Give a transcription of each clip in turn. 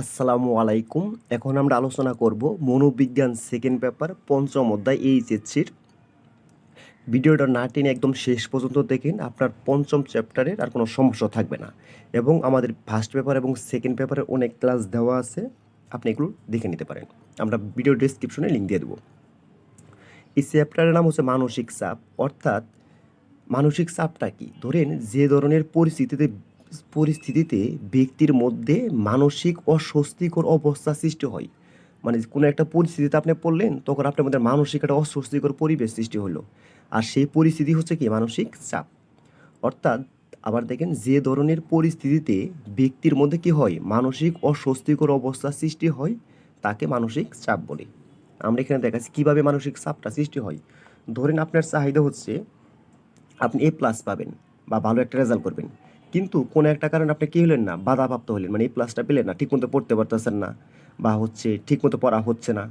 আসসালামু আলাইকুম। এখন আমরা আলোচনা করব মনোবিজ্ঞান সেকেন্ড পেপার পঞ্চম অধ্যায় এইচএসসির ভিডিওটা না টেনে একদম শেষ পর্যন্ত দেখেন, আপনার পঞ্চম চ্যাপ্টারের আর কোনো সমস্যা থাকবে না। এবং আমাদের ফার্স্ট পেপার এবং সেকেন্ড পেপারে অনেক ক্লাস দেওয়া আছে, আপনি এগুলো দেখে নিতে পারেন। আমরা ভিডিও ডিসক্রিপশনে লিঙ্ক দিয়ে দেবো। এই চ্যাপ্টারের নাম হচ্ছে মানসিক চাপ। অর্থাৎ মানসিক চাপটা কি? ধরেন যে ধরনের পরিস্থিতিতে পরিস্থিতিতে ব্যক্তির মধ্যে মানসিক অস্বস্তিকর অবস্থা সৃষ্টি হয়। মানে কোনো একটা পরিস্থিতিতে আপনি পড়লেন, তখন আপনার মধ্যে মানসিক একটা অস্বস্তিকর পরিবেশ সৃষ্টি হলো আর সেই পরিস্থিতি হচ্ছে কি? মানসিক চাপ। অর্থাৎ আবার দেখেন, যে ধরনের পরিস্থিতিতে ব্যক্তির মধ্যে কি হয়? মানসিক অস্বস্তিকর অবস্থা সৃষ্টি হয়, তাকে মানসিক চাপ বলে। আমরা এখানে দেখাচ্ছি কীভাবে মানসিক চাপটা সৃষ্টি হয়। ধরেন আপনার চাহিদা হচ্ছে, আপনি এ প্লাস পাবেন বা ভালো একটা রেজাল্ট করবেন। কিন্তু কোনো একটা কারণে আপনি কী হলেন না? বাধাপ্রাপ্ত হলেন। মানে এই প্লাসটা পেলেন না, ঠিকমতো পড়তে পারতেছেন না বা হচ্ছে ঠিকমতো পড়া হচ্ছে না।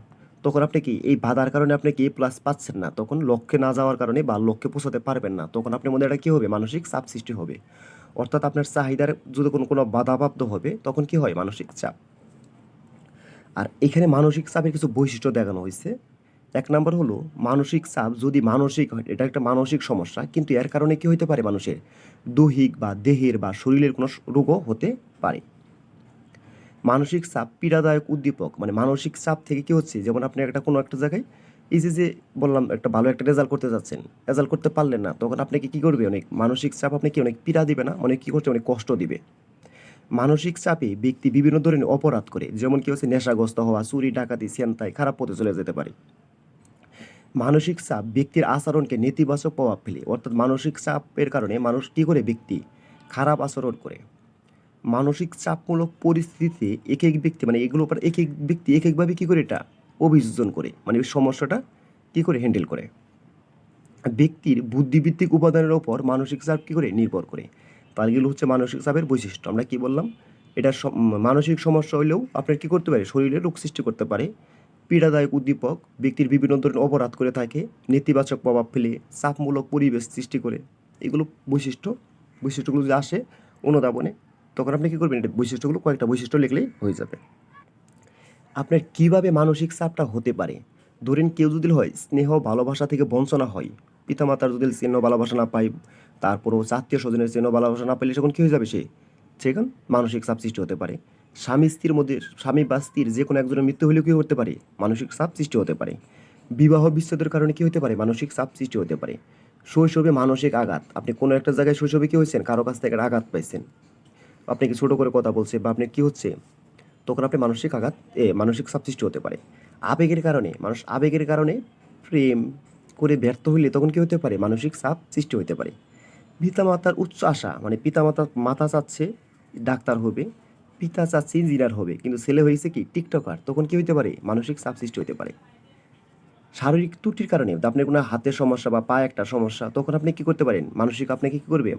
তখন আপনি কি এই বাধার কারণে আপনি কি প্লাস পাচ্ছেন না? তখন লক্ষ্যে না যাওয়ার কারণে বা লক্ষ্যে পৌঁছাতে পারবেন না। তখন আপনার মধ্যে এটা কী হবে? মানসিক চাপ সৃষ্টি হবে। অর্থাৎ আপনার চাহিদার যদি কোনো কোনো বাধাপ্রাপ্ত হবে, তখন কি হয়? মানসিক চাপ। আর এখানে মানসিক চাপের কিছু বৈশিষ্ট্য দেখানো হয়েছে এক নম্বর হলো মানসিক চাপ, যদি মানসিক হয়, এটা একটা মানসিক সমস্যা, কিন্তু এর কারণে কি হতে পারে মানুষের? দৈহিক বা দেহের বা শরীরের কোনো রোগও হতে পারে। মানসিক চাপ পীড়াদায়ক উদ্দীপক মানে মানসিক চাপ থেকে কি হচ্ছে? যেমন আপনি একটা কোনো একটা জায়গায় এই যে যে বললাম, একটা ভালো একটা রেজাল্ট করতে যাচ্ছেন রেজাল্ট করতে পারলেন না, তখন আপনাকে কি করবে? অনেক মানসিক চাপ আপনাকে অনেক পীড়া দিবে না, অনেক কী করছে? অনেক কষ্ট দিবে। মানসিক চাপে ব্যক্তি বিভিন্ন ধরনের অপরাধ করে, যেমন কি হচ্ছে, নেশাগ্রস্ত হওয়া, চুরি, ডাকাতি সেন্তাই খারাপ পথে চলে যেতে পারে। মানসিক চাপ ব্যক্তির আচরণকে নেতিবাচক প্রভাব ফেলে, অর্থাৎ মানসিক চাপের কারণে মানুষ কী করে ব্যক্তি খারাপ আচরণ করে? মানসিক চাপমূলক পরিস্থিতিতে এক এক ব্যক্তি মানে এগুলোর উপর এক এক ব্যক্তি এক একভাবে কী করে এটা অভিযোজন করে? মানে সমস্যাটা কী করে হ্যান্ডেল করে? ব্যক্তির বুদ্ধিভিত্তিক উপাদানের ওপর মানসিক চাপ কী করে নির্ভর করে? তার এগুলো হচ্ছে মানসিক চাপের বৈশিষ্ট্য। আমরা কি বললাম? এটা মানসিক সমস্যা হলেও আপনার কী করতে পারে? শরীরে রোগ সৃষ্টি করতে পারে। পীড়াদায়ক উদ্দীপক ব্যক্তির বিভিন্ন ধরনের অপরাধ করে থাকে, নেতিবাচক প্রভাব ফেলে, চাপমূলক পরিবেশ সৃষ্টি করে। এগুলো বৈশিষ্ট্য, বৈশিষ্ট্যগুলো যদি আসে অনুধাবনে, তখন আপনি কী করবেন? এটা বৈশিষ্ট্যগুলো কয়েকটা বৈশিষ্ট্য লিখলেই হয়ে যাবে। আপনার কীভাবে মানসিক চাপটা হতে পারে? ধরেন কেউ যদি হয়, স্নেহ, ভালোবাসা থেকে বঞ্চনা হয়, পিতামাতার যদি স্নেহ, ভালোবাসা না পায়, তারপরও আত্মীয় স্বজনের স্নেহ, ভালোবাসা না পেলে সেখন কী হয়ে যাবে সে? সেখান মানসিক চাপ সৃষ্টি হতে পারে। স্বামী স্ত্রীর মধ্যে, স্বামী বা স্ত্রীর যে কোনো একজনের মৃত্যু হলেও কী হতে পারে? মানসিক চাপ সৃষ্টি হতে পারে। বিবাহ বিচ্ছেদের কারণে কী হতে পারে? মানসিক চাপ সৃষ্টি হতে পারে। শৈশবে মানসিক আঘাত। আপনি কোনো একটা জায়গায় শৈশবে কী হয়েছেন? কারও কাছ থেকে আঘাত পাইছেন। আপনাকে ছোটো করে কথা বলছে বা আপনি কী হচ্ছে? তখন আপনি মানসিক আঘাত, এ, মানসিক চাপ সৃষ্টি হতে পারে। আবেগের কারণে, মানুষ আবেগের কারণে প্রেম করে ব্যর্থ হইলে তখন কী হতে পারে? মানসিক চাপ সৃষ্টি হতে পারে। পিতামাতার উচ্চ আশা মানে পিতামাতার মাতা চাচ্ছে, ডাক্তার হবে। পিতা চাচ্ছে ইঞ্জিনিয়ার হবে, কিন্তু ছেলে হয়েছে কি? টিকটকার। তখন কি হতে পারে? মানসিক চাপ সৃষ্টি হতে পারে। শারীরিক ত্রুটির কারণে আপনার কোনো হাতের সমস্যা বা পায়ে একটা সমস্যা, তখন আপনি কি করতে পারেন? মানসিক আপনাকে কি করবে?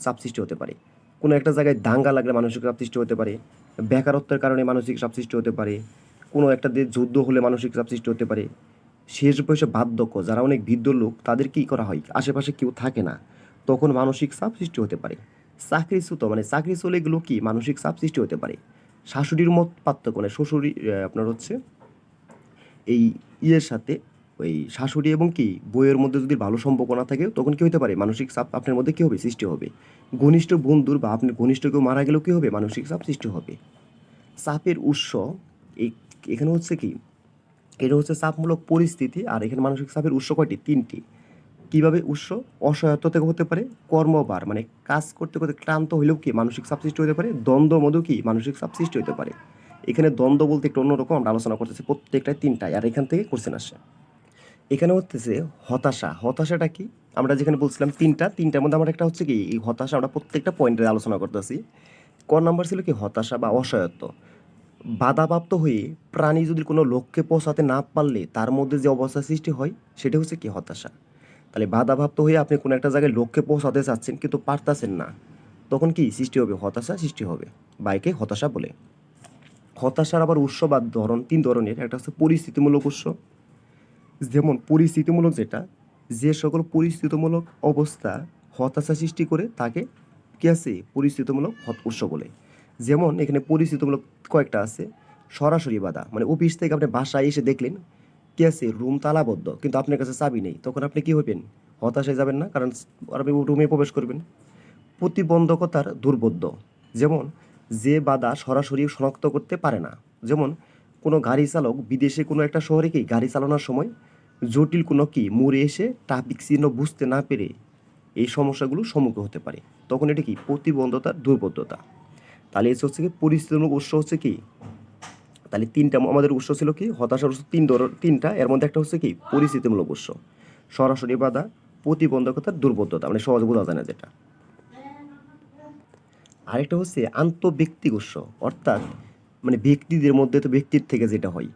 চাপ সৃষ্টি হতে পারে। কোনো একটা জায়গায় দাঙ্গা লাগলে মানসিক চাপ সৃষ্টি হতে পারে। বেকারত্বের কারণে মানসিক চাপ সৃষ্টি হতে পারে। কোনো একটা যুদ্ধ হলে মানসিক চাপ সৃষ্টি হতে পারে। শেষ বয়সে বার্ধক্য, যারা অনেক বৃদ্ধ লোক, তাদের কি করা হয়? আশেপাশে কেউ থাকে না। তখন মানসিক চাপ সৃষ্টি হতে পারে। চাকরিচ্যুত মানে চাকরি চলে গেলেও কি মানসিক চাপ সৃষ্টি হতে পারে? শাশুড়ির মত পার্থক্য মানে শ্বশুরি আপনার হচ্ছে এই ইয়ের সাথে, ওই শাশুড়ি এবং কি বইয়ের মধ্যে যদি ভালো সম্পর্ক না থাকে, তখন কি হতে পারে? মানসিক চাপ আপনার মধ্যে কী হবে? সৃষ্টি হবে। ঘনিষ্ঠ বন্ধুর বা আপনার ঘনিষ্ঠ কেউ মারা গেলেও কী হবে? মানসিক চাপ সৃষ্টি হবে। চাপের উৎস, এই, এখানে হচ্ছে কি? এটা হচ্ছে চাপমূলক পরিস্থিতি আর এখানে মানসিক চাপের উৎস কয়টি? তিনটি। কীভাবে উৎস অসহায়ত্ব থেকে হতে পারে কর্মবার মানে কাজ করতে করতে ক্লান্ত হইলেও কি মানসিক চাপ সৃষ্টি হতে পারে, দ্বন্দ্ব মধ্যেও কি মানসিক চাপ সৃষ্টি হতে পারে? এখানে দ্বন্দ্ব বলতে একটু অন্যরকম আমরা আলোচনা করতেছি প্রত্যেকটাই তিনটাই, আর এখান থেকে কোশ্চেন আসে। এখানে হচ্ছে হতাশা, হতাশাটা কি? আমরা যেখানে বলছিলাম তিনটা, তিনটার মধ্যে আমার একটা হচ্ছে কি, এই হতাশা আমরা প্রত্যেকটা পয়েন্টে আলোচনা করতেছি। ক নাম্বার ছিল কি হতাশা বা অসহায়ত্ব। বাধাপ্রাপ্ত হয়ে প্রাণী যদি কোনো লক্ষ্যে পৌঁছাতে না পারলে তার মধ্যে যে অবস্থা সৃষ্টি হয়, সেটা হচ্ছে কি হতাশা। তাহলে বাধাপ্রাপ্ত হয়ে আপনি কোনো একটা জায়গায় লক্ষ্যে পৌঁছাতে চাচ্ছেন কিন্তু পারতাছেন না। তখন কি সৃষ্টি হবে? হতাশা সৃষ্টি হবে। বাইকে হতাশা বলে। হতাশার আবার উৎস বা ধরন তিন ধরনের। একটা হচ্ছে পরিস্থিতিমূলক উৎস। যেমন পরিস্থিতিমূলক যেটা, যে সকল পরিস্থিতিমূলক অবস্থা হতাশা সৃষ্টি করে তাকে কি আছে? পরিস্থিতিমূলক উৎস বলে। যেমন এখানে পরিস্থিতিমূলক কয়েকটা আছে। সরাসরি বাধা। মানে অফিস থেকে আপনি বাসায় এসে দেখলেন কি আছে? রুম তালাবদ্ধ। কিন্তু আপনার কাছে চাবি নেই। তখন আপনি কি হবেন হতাশায় যাবেন না? কারণ আপনি রুমে প্রবেশ করবেন। প্রতিবন্ধকতার দুর্বোধ্য। যেমন, যে বাধা সরাসরি শনাক্ত করতে পারে না। যেমন, কোনো গাড়ি চালক বিদেশে কোনো একটা শহরে কি গাড়ি চালানোর সময় জটিল কোনো কি মোড়ে এসে ট্রাফিক চিহ্ন বুঝতে না পেরে এই সমস্যাগুলো সম্মুখীন হতে পারে। তখন এটা কি? প্রতিবন্ধতার দুর্বোধ্যতা। তাহলে এসে হচ্ছে কি পরিস্থিতিমূলক উৎস হচ্ছে কি? তাহলে তিনটা আমাদের উৎস ছিল কি? হতাশার উৎস তিন তিনটা। এর মধ্যে একটা হচ্ছে কি? পরিস্থিতিমূলক উৎস। সরাসরি বাধা, প্রতিবন্ধকতার দুর্বোধ্যতা মানে সহজে বোঝা যায় না যেটা। আরেকটা হচ্ছে আন্তঃব্যক্তিক উৎস, অর্থাৎ মানে ব্যক্তিদের মধ্যে তো ব্যক্তির থেকে যেটা হয়।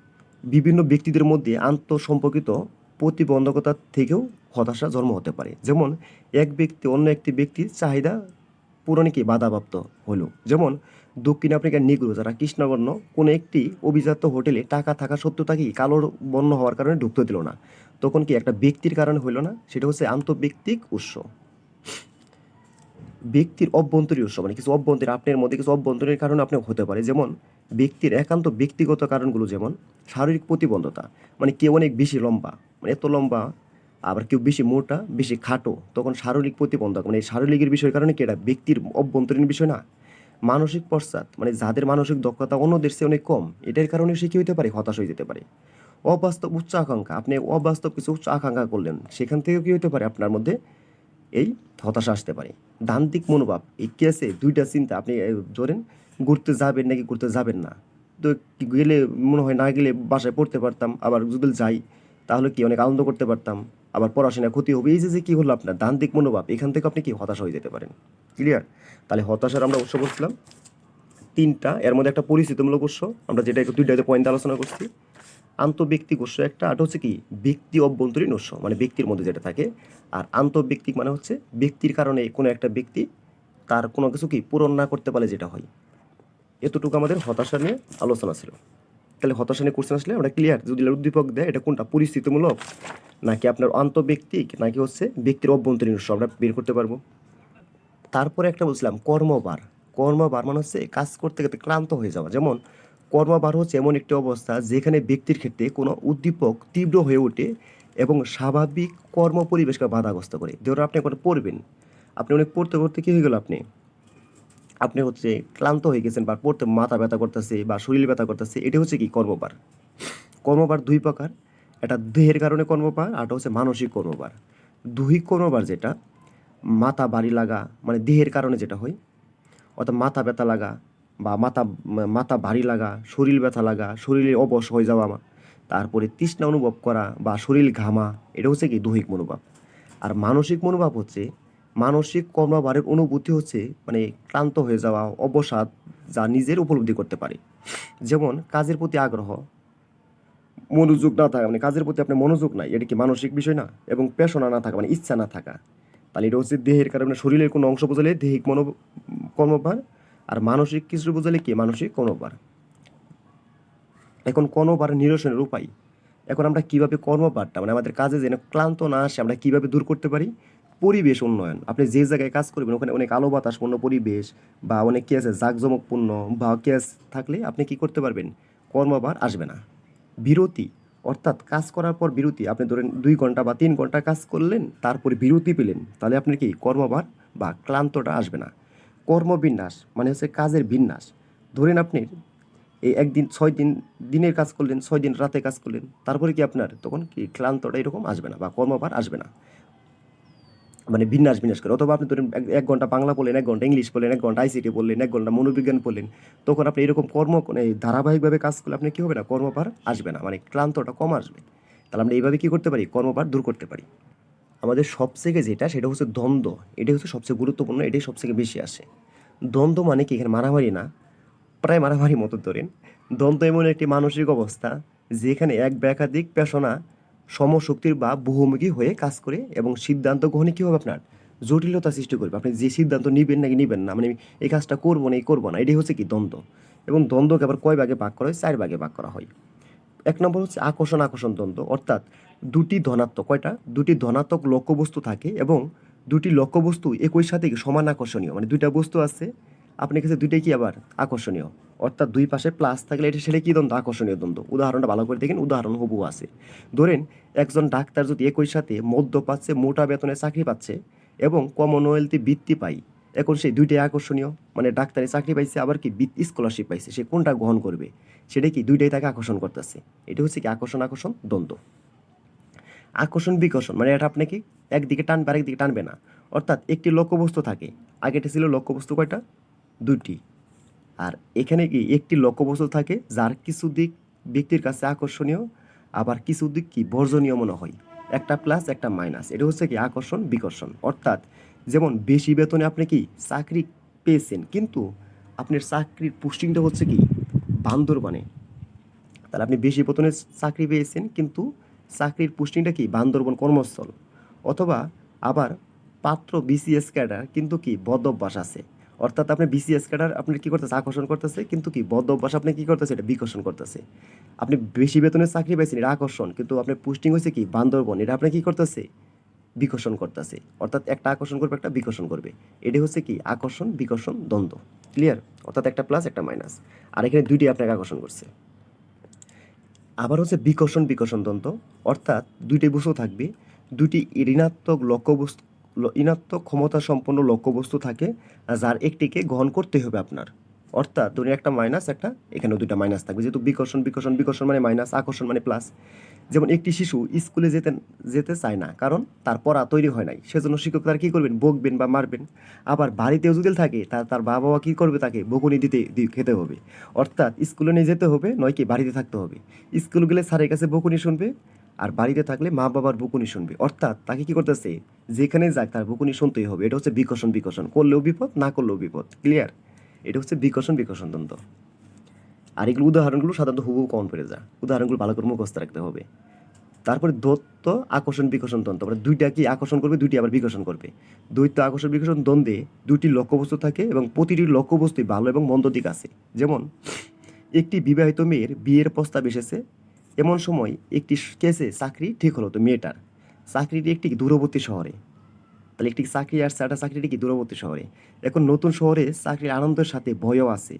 বিভিন্ন ব্যক্তিদের মধ্যে আন্তঃসম্পর্কিত প্রতিবন্ধকতার থেকেও হতাশা জন্ম হতে পারে। যেমন এক ব্যক্তি অন্য একটি ব্যক্তির চাহিদা পূরণে কি বাধাপ্রাপ্ত হলো? যেমন দক্ষিণ আফ্রিকার নিগ্রো, যারা কৃষ্ণবর্ণ, কোনো একটি অভিজাত হোটেলে টাকা থাকা সত্ত্বেও তাকে কালো বর্ণ হওয়ার কারণে ঢুকতে দিল না? তখন কি একটা ব্যক্তির কারণে হইল না? সেটা হচ্ছে আন্তঃব্যক্তিক উৎস। ব্যক্তির অভ্যন্তরীণ উৎস মানে কিছু অভ্যন্তরীণ, আপনার মধ্যে কিছু অভ্যন্তরীণ কারণে আপনি হতে পারে। যেমন ব্যক্তির একান্ত ব্যক্তিগত কারণগুলো যেমন শারীরিক প্রতিবন্ধতা মানে কেউ অনেক বেশি লম্বা মানে এত লম্বা, আবার কেউ বেশি মোটা, বেশি খাটো, তখন শারীরিক প্রতিবন্ধক মানে শারীরিকের বিষয়ের কারণে কি এটা ব্যক্তির অভ্যন্তরীণ বিষয় না? মানসিক পশ্চাৎ মানে যাদের মানসিক দক্ষতা অন্যদের চেয়ে অনেক কম, এটার কারণে সে কি হতে পারে? হতাশ হয়ে যেতে পারে। অবাস্তব উচ্চ আকাঙ্ক্ষা, আপনি অবাস্তব কিছু উচ্চ আকাঙ্ক্ষা করলেন, সেখান থেকেও কী হতে পারে? আপনার মধ্যে এই হতাশা আসতে পারে। দান্তিক মনোভাব, এই কি আছে দুইটা চিন্তা আপনি ধরেন ঘুরতে যাবেন নাকি ঘুরতে যাবেন না। তো গেলে, মনে হয় না গেলে বাসায় পড়তে পারতাম, আবার যদি যাই, তাহলে কি অনেক আনন্দ করতে পারতাম? আবার পড়াশোনা ক্ষতি হবে, এই যে যে কী হলো আপনার? দান্তিক মনোভাব, এখান থেকে আপনি কি হতাশা হয়ে যেতে পারেন? ক্লিয়ার তাহলে হতাশার আমরা উৎস বলছিলাম। তিনটা, এর মধ্যে একটা পরিচিতমূলক উৎস, আমরা যেটা একটু দুইটা পয়েন্ট আলোচনা করছি। আন্তঃব্যক্তিক উৎস একটা, আর হচ্ছে কি, ব্যক্তি অভ্যন্তরীণ উৎস মানে ব্যক্তির মধ্যে যেটা থাকে। আর আন্তঃব্যক্তিক মানে হচ্ছে ব্যক্তির কারণে কোনো একটা ব্যক্তি তার কোনো কিছু কি পূরণ না করতে পারলে যেটা হয়। এতটুকু আমাদের হতাশা নিয়ে আলোচনা ছিল। তাহলে হতাশা নিয়ে কোশ্চেন আসলে আমরা ক্লিয়ার যদি উদ্দীপক দেয়, এটা কোনটা? পরিস্থিতিমূলক? নাকি আপনার আন্তঃব্যক্তিক? নাকি হচ্ছে ব্যক্তির অভ্যন্তরীণ উৎস? আমরা বের করতে পারব। তারপরে একটা বলছিলাম কর্মবার কর্মবার মানে হচ্ছে কাজ করতে করতে ক্লান্ত হয়ে যাওয়া। যেমন কর্মবার হচ্ছে এমন একটি অবস্থা যেখানে ব্যক্তির ক্ষেত্রে কোনো উদ্দীপক তীব্র হয়ে ওঠে এবং স্বাভাবিক কর্ম পরিবেশকে বাধাগ্রস্ত করে। ধরুন আপনি এখন পড়বেন। আপনি অনেক পড়তে পড়তে কী হয়ে গেল আপনি? আপনি হচ্ছে ক্লান্ত হয়ে গেছেন বা পড়তে মাথা ব্যথা করতেছে বা শরীর ব্যথা করতেছে, এটা হচ্ছে কি কর্মবার কর্মবার দুই প্রকার এটা দেহের কারণে কর্মবার আর হচ্ছে মানসিক কর্মবার দৈহিক কর্মবার যেটা, মাথা বাড়ি লাগা মানে দেহের কারণে যেটা হয়, অর্থাৎ মাথা ব্যথা লাগা বা মাথা মাথা ভারী লাগা, শরীর ব্যথা লাগা, শরীরে অবশ হয়ে যাওয়া, তারপরে তৃষ্ণা অনুভব করা বা শরীর ঘামা, এটা হচ্ছে কি দৈহিক মনোভাব। আর মানসিক মনোভাব হচ্ছে মানসিক কর্মভারের অনুভূতি হচ্ছে মানে ক্লান্ত হয়ে যাওয়া, অবসাদ যা নিজের উপলব্ধি করতে পারে। যেমন কাজের প্রতি আগ্রহ। মনোযোগ না থাকা মানে কাজের প্রতি আপনার মনোযোগ নাই, এটা কি মানসিক বিষয় না? এবং পেশনা না থাকা মানে ইচ্ছা না থাকা। তাহলে এটা হচ্ছে দেহের কারণে শরীরের কোনো অংশ বোঝালে দেহিক মনো, কর্মভার, আর মানসিক কিছু বোঝালে কি? মানসিক কর্মভার। এখন কর্মভার নিরসনের উপায়। এখন আমরা কীভাবে কর্মভারটা মানে আমাদের কাজে যেন ক্লান্ত না আসে, আমরা কীভাবে দূর করতে পারি? পরিবেশ উন্নয়ন। আপনি যে জায়গায় কাজ করবেন, ওখানে অনেক আলো বাতাসপূর্ণ পরিবেশ বা অনেক কি আছে, জাঁকজমকপূর্ণ বা কেস থাকলে আপনি কি করতে পারবেন? কর্মভার আসবে না। বিরতি, অর্থাৎ কাজ করার পর বিরতি। আপনি ধরেন দুই ঘণ্টা বা তিন ঘণ্টা কাজ করলেন, তারপরে বিরতি পেলেন। তাহলে আপনার কি কর্মভার বা ক্লান্তটা আসবে না। কর্মবিন্যাস মানে হচ্ছে কাজের বিন্যাস। ধরেন আপনি এই একদিন ছয় দিন, দিনের কাজ করলেন, ছয় দিন রাতে কাজ করলেন, তারপরে কি আপনার তখন কি ক্লান্তটা এরকম আসবে না বা কর্মভার আসবে না। মানে বিন্যাস বিন্যাস করে। অথবা আপনি ধরেন এক- ঘণ্টা বাংলা বললেন, এক ঘণ্টা ইংলিশ বললেন, এক ঘণ্টা আইসিটি বললেন, এক ঘণ্টা মনোবিজ্ঞান বললেন, তখন আপনি এরকম কর্ম এই ধারাবাহিকভাবে কাজ করলে আপনি কী হবে না? কর্মভার আসবে না মানে ক্লান্তটা কম আসবে। তাহলে আমরা এইভাবে কী করতে পারি? কর্মভার দূর করতে পারি। আমাদের সবথেকে যেটা, সেটা হচ্ছে দ্বন্দ্ব। এটাই হচ্ছে সবচেয়ে গুরুত্বপূর্ণ, এটাই সবথেকে বেশি আসে। দ্বন্দ্ব মানে কি? এখানে মারামারি না। প্রায় মারামারি মতো ধরেন। দ্বন্দ্ব এমন একটি মানসিক অবস্থা, যেখানে এক ব্যাকাধিক পেশনা সমশক্তির বা বহুমুখী হয়ে কাজ করে এবং সিদ্ধান্ত গ্রহণে কী হবে আপনার? জটিলতা সৃষ্টি করবে। আপনি যে সিদ্ধান্ত নিবেন নাকি নিবেন না মানে এই কাজটা করব না, এই করব না, এটাই হচ্ছে কি দ্বন্দ্ব। এবং দ্বন্দ্বকে আবার কয় ভাগে ভাগ করা হয়? চার ভাগে ভাগ করা হয়। এক নম্বর হচ্ছে আকর্ষণ আকর্ষণ দ্বন্দ্ব। অর্থাৎ দুটি ধনাত্মক, কয়টা? দুটি ধনাত্মক লক্ষ্যবস্তু থাকে এবং দুটি লক্ষ্যবস্তু একই সাথে সমান আকর্ষণীয়। মানে দুইটা বস্তু আছে, আপনার কাছে দুইটাই কি আবার আকর্ষণীয়? অর্থাৎ দুই পাশে প্লাস থাকলে এটা সেটা কী দ্বন্দ্ব? আকর্ষণীয় দ্বন্দ্ব। উদাহরণটা ভালো করে দেখেন, উদাহরণ হবু আছে। ধরেন, একজন ডাক্তার যদি একই সাথে মধ্য পাচ্ছে, মোটা বেতনে চাকরি পাচ্ছে এবং কমনওয়েলথে বৃত্তি পাই এখন সেই দুইটাই আকর্ষণীয়? মানে ডাক্তারি চাকরি পাইছে, আবার কি বৃত্তি স্কলারশিপ পাইছে, সে কোনটা গ্রহণ করবে? সেটা কি দুইটাই তাকে আকর্ষণ করতেছে? এটা হচ্ছে কি আকর্ষণ আকর্ষণ, দ্বন্দ্ব। আকর্ষণ, বিকর্ষণ মানে এটা আপনাকে একদিকে টানবে, আরেকদিকে টানবে না। অর্থাৎ একটি লক্ষ্যবস্তু থাকে। আগেটা ছিল লক্ষ্যবস্তু কয়টা? দুইটি। আর এখানে কি একটি লক্ষ্যবস্তু থাকে যার কিছু দিক ব্যক্তির কাছে আকর্ষণীয়, আবার কিছু দিক কি বর্জনীয় মনে হয়? একটা প্লাস একটা মাইনাস এটা হচ্ছে কি আকর্ষণ, বিকর্ষণ। অর্থাৎ যেমন বেশি বেতনে আপনি কি চাকরি পেয়েছেন, কিন্তু আপনার চাকরির পোস্টিংটা হচ্ছে কি বান্দরবানে। তাহলে আপনি বেশি বেতনে চাকরি পেয়েছেন, কিন্তু চাকরির পোস্টিংটা কি বান্দরবন কর্মস্থল? অথবা আবার পাত্র বিসিএস ক্যাডার কিন্তু কি বদ অভ্যাস আছে। অর্থাৎ আপনি বিসিএস ক্যাডার আপনি কি করতেছে, আকর্ষণ করতেছে, কিন্তু কি বদ অভ্যাস আপনি কি করতেছে, এটা বিকর্ষণ করতেছে। আপনি বেশি বেতনের চাকরি পাইছেন, এটা আকর্ষণ, কিন্তু আপনার পোস্টিং হয়েছে কি, বান্দরবন, এটা আপনি কী করতেছে, বিকর্ষণ করতেছে। অর্থাৎ একটা আকর্ষণ করবে, একটা বিকর্ষণ করবে। এটি হচ্ছে কি, আকর্ষণ, বিকর্ষণ, দ্বন্দ্ব। ক্লিয়ার অর্থাৎ একটা প্লাস একটা মাইনাস আর এখানে দুইটি আপনাকে আকর্ষণ করছে। আবার হচ্ছে বিকর্ষণ বিকর্ষণ, দ্বন্দ্ব। অর্থাৎ দুইটি বস্তু থাকবে দুটি ঋণাত্মক লক্ষ্যবস্তু ল- ঋণাত্মক ক্ষমতা সম্পন্ন লক্ষ্যবস্তু থাকে যার একটিকে গ্রহণ করতে হবে আপনার। অর্থাৎ ধরুন একটা মাইনাস একটা এখানেও দুইটা মাইনাস থাকবে। যেহেতু বিকর্ষণ বিকর্ষণ বিকর্ষণ মানে মাইনাস আকর্ষণ মানে প্লাস যেমন একটি শিশু স্কুলে যেতে যেতে চায় না, কারণ তার পড়া তৈরি হয় নাই। সেজন্য শিক্ষক তার কী করবেন? বকবেন বা মারবেন। আবার বাড়িতেও যদি থাকে, তার তার বাবা মা কী করবে তাকে? বকুনি দিতে খেতে হবে। অর্থাৎ স্কুলে নিয়ে যেতে হবে, নয় কি, বাড়িতে থাকতে হবে। স্কুল গেলে স্যারের কাছে বকুনি শুনবে আর বাড়িতে থাকলে মা বাবার বকুনি শুনবে। অর্থাৎ তাকে কি করতেছে? যেখানে যাক তার বকুনি শুনতেই হবে। এটা হচ্ছে বিকর্ষণ বিকর্ষণ। করলেও বিপদ, না করলেও বিপদ। ক্লিয়ার এটা হচ্ছে বিকর্ষণ বিকর্ষণ দ্বন্দ্ব। আর এগুলো উদাহরণগুলো সাধারণত হুবহু কমন পড়ে যায়। উদাহরণগুলো ভালো করে মুখস্থ রাখতে হবে। তারপরে দত্ত আকর্ষণ বিকশন দ্বন্দ্ব। মানে দুইটা কি আকর্ষণ করবে, দুইটি আবার বিকর্ষণ করবে। দ্বৈত আকর্ষণ বিকর্ষণ দ্বন্দ্বে দুইটি লক্ষ্যবস্তু থাকে এবং প্রতিটি লক্ষ্যবস্তুই ভালো এবং মন্দ দিক আছে। যেমন, একটি বিবাহিত মেয়ের বিয়ের প্রস্তাব এসেছে। এমন সময় একটি কেসে চাকরি ঠিক হলো তো মেয়েটার। চাকরিটি একটি দূরবর্তী শহরে। তাহলে একটি চাকরি আসছে একটা চাকরিটি কি দূরবর্তী শহরে? এখন নতুন শহরে চাকরির আনন্দের সাথে ভয়ও আছে।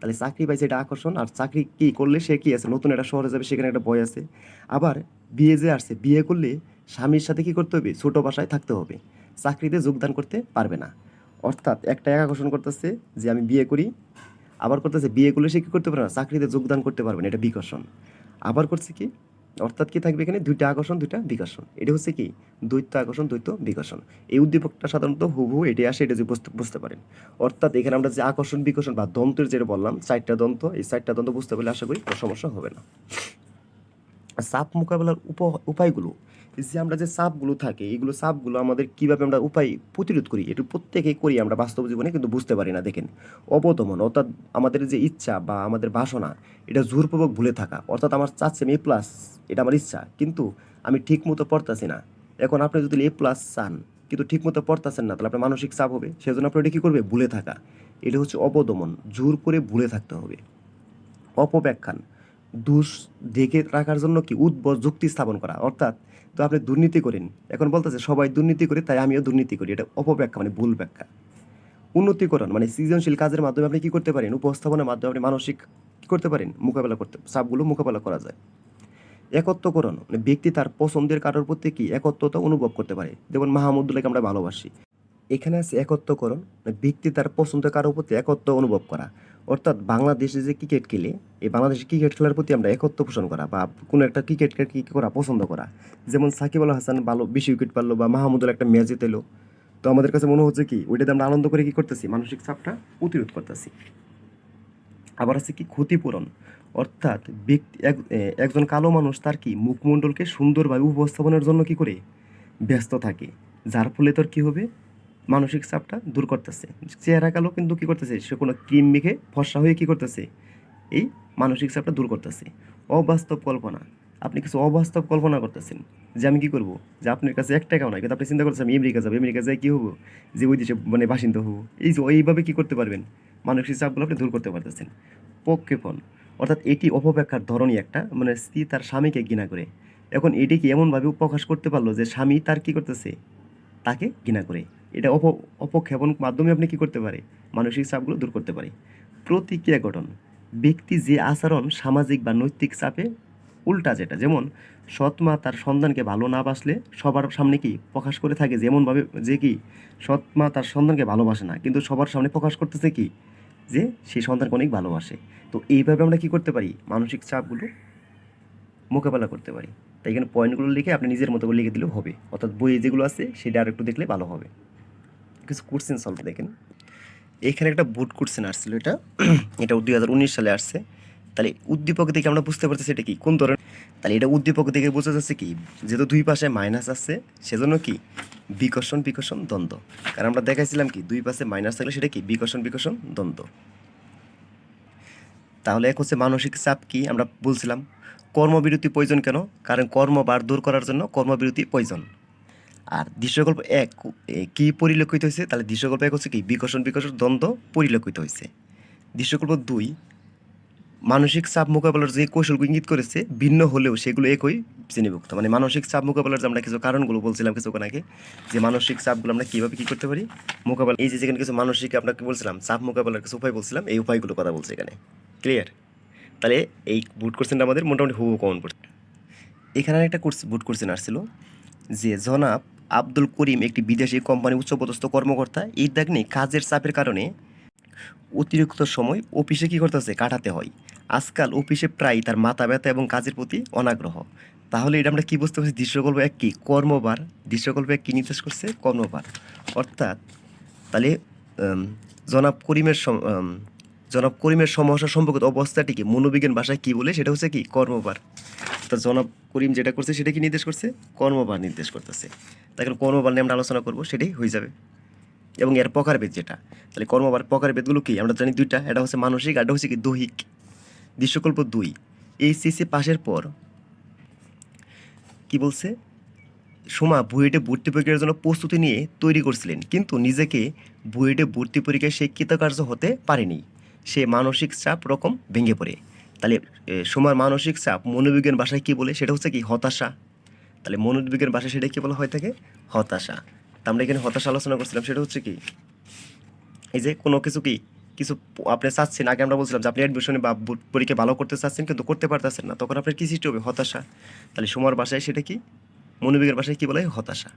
তাহলে চাকরি পাইছে এটা আকর্ষণ, আর চাকরি কি করলে সে কী আছে? নতুন একটা শহরে যাবে, সেখানে একটা ভয় আছে। আবার বিয়ে যে আসছে, বিয়ে করলে স্বামীর সাথে কি করতে হবে? ছোট বাসায় থাকতে হবে। চাকরিতে যোগদান করতে পারবে না। অর্থাৎ একটা এক আকর্ষণ করতেছে যে আমি বিয়ে করি। আবার করতেছে, বিয়ে করলে সে কী করতে পারবে না? চাকরিতে যোগদান করতে পারবে না, এটা বিকর্ষণ। আবার করছে কি? অর্থাৎ কি থাকবে এখানে দুইটা আকর্ষণ, দুইটা বিকর্ষণ। এটা হচ্ছে কি? দ্বৈত আকর্ষণ, দ্বৈত বিকর্ষণ। এই উদ্দীপকটা সাধারণত হুবহু এটি আসে, এটা যে বুঝতে বুঝতে পারেন। অর্থাৎ এখানে আমরা যে আকর্ষণ, বিকর্ষণ বা দন্তের যেটা বললাম, চারটা দন্ত, এই চারটা দন্ত বুঝতে পারলে আশা করি সমস্যা হবে না। চাপ মোকাবেলার উপ, উপায়গুলো যে আমরা যে সাপগুলো থাকে, এগুলো সাপগুলো আমাদের কীভাবে আমরা উপায় প্রতিরোধ করি, এটু প্রত্যেকেই করি আমরা বাস্তব জীবনে, কিন্তু বুঝতে পারি না, দেখেন। অবদমন অর্থাৎ আমাদের যে ইচ্ছা বা আমাদের বাসনা, এটা জোরপূর্বক ভুলে থাকা, অর্থাৎ আমার চাচ্ছে এ প্লাস এটা আমার ইচ্ছা, কিন্তু আমি ঠিক মতো পড়তাছি না। এখন আপনি যদি এ প্লাস চান, কিন্তু ঠিক মতো পড়তাছেন না, তাহলে আপনার মানসিক চাপ হবে, সেজন্য আপনি এটা কী করবে? ভুলে থাকা। এটা হচ্ছে অবদমন, জোর করে ভুলে থাকতে হবে। অপব্যাখ্যান, দোষ দেখে রাখার জন্য কি? উদ্ভট যুক্তি স্থাপন করা, অর্থাৎ তো আপনি দুর্নীতি করেন। এখন বলতেছে, সবাই দুর্নীতি করে, তাই আমিও দুর্নীতি করি। এটা অপব্যাখ্যা মানে ভুল ব্যাখ্যা। উন্নতিকরণ মানে সৃজনশীল কাজের মাধ্যমে আপনি কী করতে পারেন? উপস্থাপনের মাধ্যমে আপনি মানসিক কী করতে পারেন? মোকাবেলা করতে, চাপগুলো মোকাবেলা করা যায়। একত্বকরণ মানে ব্যক্তি তার পছন্দের কারোর প্রতি কি একত্রতা অনুভব করতে পারে? যেমন মাহমুদুল্লাহকে আমরা ভালোবাসি। এখানে আছে একত্বকরণ, ব্যক্তি তার পছন্দ কারোর প্রতি একত্ব অনুভব করা। অর্থাৎ বাংলাদেশে যে ক্রিকেট খেলে, এই বাংলাদেশে ক্রিকেট খেলার প্রতি আমরা একত্ব পোষণ করা বা কোনো একটা ক্রিকেটকে কি করা পছন্দ করা। যেমন সাকিব আল হাসান ভালো, বেশি উইকেট পারল বা মাহমুদুল একটা ম্যাচ জিতেলো। তো আমাদের কাছে মনে হচ্ছে কি, ওইটাতে আমরা আনন্দ করে কি করতেছি? মানসিক চাপটা প্রতিরোধ করতেছি। আবার আছে কি ক্ষতিপূরণ? অর্থাৎ ব্যক্তি একজন কালো মানুষ তার কি মুখমণ্ডলকে সুন্দরভাবে উপস্থাপনের জন্য কি করে ব্যস্ত থাকে? যার ফলে তোর কি হবে? মানসিক চাপটা দূর করতেছে। চেহারা কালো কিন্তু কি করতেছে? সে কোনো ক্রিম মেখে ফর্সা হয়ে কি করতেছে? এই মানসিক চাপটা দূর করতেছে। অবাস্তব কল্পনা। আপনি কিছু অবাস্তব কল্পনা করতেছেন যে আমি কি করব? যে আপনার কাছে এক টাকাও নাই। কিন্তু আপনি চিন্তা করতেছেন, আমি আমেরিকা যাব। আমেরিকা যাই কি হব? যে ওই দেশে মানে বাসিন্দা হব। এই যে এইভাবে কী করতে পারবেন? মানসিক চাপগুলো আপনি দূর করতে পারতেছেন। প্রক্ষেপণ। অর্থাৎ এটি অপব্যাখ্যার ধরনই একটা। মানে স্ত্রী তার স্বামীকে ঘৃণা করে। এখন এটিকে এমনভাবে প্রকাশ করতে পারল যে স্বামী তার কি করতেছে? তাকে ঘৃণা করে। এটা অপ, অপক্ষেপণ মাধ্যমে আপনি কি করতে পারে? মানসিক চাপগুলো দূর করতে পারে। প্রতিক্রিয়া গঠন। ব্যক্তি যে আচরণ সামাজিক বা নৈতিক চাপে উল্টা যেটা, যেমন সৎ মা তার সন্তানকে ভালো না বাসলে সবার সামনে কি প্রকাশ করে থাকে? যেমনভাবে যে কি সৎ মা তার সন্তানকে ভালোবাসে না, কিন্তু সবার সামনে প্রকাশ করতেছে কি? যে সেই সন্তানকে অনেক ভালোবাসে। তো এইভাবে আমরা কি করতে পারি? মানসিক চাপগুলো মোকাবেলা করতে পারি। তাই এখানে পয়েন্টগুলো লিখে আপনি নিজের মতো করে লিখে দিলেও হবে। অর্থাৎ বইয়ে যেগুলো আছে সেটা আর একটু দেখলে ভালো হবে। কিছু কোশ্চেন সলভ দেখেন। এখানে একটা বুট কোশ্চেন আসছিল এটা। এটা দুই হাজার উনিশ সালে আসছে। তাহলে উদ্দীপক দেখে আমরা বুঝতে পারতেছি এটা কি, কোন ধরনের? তাহলে এটা উদ্দীপক দেখে বোঝা যাচ্ছে কি, যেহেতু দুই পাশে মাইনাস আছে, সেজন্য কি, বিকর্ষণ বিকর্ষণ, দ্বন্দ্ব। কারণ আমরা দেখাইছিলাম কি, দুই পাশে মাইনাস থাকলে সেটা কি, বিকর্ষণ বিকর্ষণ, দ্বন্দ্ব। তাহলে এক হচ্ছে মানসিক চাপ কি, আমরা বলছিলাম, কর্মবিরতি প্রয়োজন কেন? কারণ কর্মবার দূর করার জন্য কর্মবিরতি প্রয়োজন। আর দৃশ্যকল্প এক কি পরিলক্ষিত হয়েছে তাহলে দৃশ্যকল্প এক হচ্ছে কি? বিকশন বিকশন দ্বন্দ্ব পরিলক্ষিত হয়েছে দৃশ্যকল্প দুই, মানসিক চাপ মোকাবেলার যে কৌশলগুলো ইঙ্গিত করেছে, ভিন্ন হলেও সেগুলো একই শ্রেণীভুক্ত। মানে মানসিক চাপ মোকাবেলার যে আমরা কিছু কারণগুলো বলছিলাম কিছুক্ষণ আগে, যে মানসিক চাপগুলো আমরা কীভাবে কী করতে পারি? মোকাবেলা, এই যে যেখানে কিছু মানসিক আপনাকে বলছিলাম, চাপ মোকাবেলার কিছু উপায় বলছিলাম, এই উপায়গুলো কথা বলছে এখানে। ক্লিয়ার তাহলে এই বুট কোশ্চেনটা আমাদের মোটামুটি হুবু কমন পড়ছে। এখানে একটা কোর্স বুট কোশ্চেন আসছিল, যে জনাব আব্দুল করিম একটি বিদেশি কোম্পানি উচ্চপদস্থ কর্মকর্তা। এই দেখনি কাজের চাপের কারণে অতিরিক্ত সময় অফিসে কী করতেছে, কাটাতে হয়। আজকাল অফিসে প্রায় তার মাথা ব্যথা এবং কাজের প্রতি অনাগ্রহ। তাহলে এটা আমরা কী বুঝতে পারছি? দৃশ্যকল্প এক কি? কর্মবার দৃশ্যকল্প এক কি নির্দেশ করছে? কর্মবার অর্থাৎ তাহলে জনাব করিমের জনাব করিমের সমস্যা সম্পর্কিত অবস্থাটিকে মনোবিজ্ঞান ভাষায় কী বলে? সেটা হচ্ছে কি? কর্মবার তো জনাব করিম যেটা করছে সেটা কি নির্দেশ করছে? কর্মবার নির্দেশ করতেছে। তাই এখন কর্মবার নিয়ে আমরা আলোচনা করব, সেটাই হয়ে যাবে। এবং এর প্রকারভেদ যেটা, তাহলে কর্মবার প্রকারভেদগুলো কি? আমরা জানি দুইটা এটা হচ্ছে মানসিক, আর হচ্ছে কি দৈহিক। দৃশ্যকল্প দুই এইচএসসি পাশের পর কি বলছে? সোমা, বুয়েটে ভর্তি পরীক্ষার জন্য প্রস্তুতি নিয়ে তৈরি করছিলেন, কিন্তু নিজেকে বুয়েটে ভর্তি পরীক্ষায় সে কৃতকার্য হতে পারেনি। সে মানসিক চাপ রকম ভেঙে পড়ে। তাহলে সোমার মানসিক চাপ মনোবিজ্ঞান ভাষায় কি বলে? সেটা হচ্ছে কি? হতাশা। তাহলে মনোবিজ্ঞান ভাষায় সেটা কি বলা হয়ে থাকে হতাশা। তা আমরা এখানে হতাশা আলোচনা করছিলাম, সেটা হচ্ছে কি? এই যে কোনো কিছু কি? কিছু আপনি চাচ্ছেন, আগে আমরা বলছিলাম যে আপনি অ্যাডমিশনে বা পরীক্ষা ভালো করতে চাচ্ছেন, কিন্তু করতে পারতেছেন না। তখন আপনার কী সৃষ্টি হবে? হতাশা। তাহলে সময়ের ভাষায় সেটা কি? মনোবিজ্ঞান ভাষায় কী বলে? হতাশা।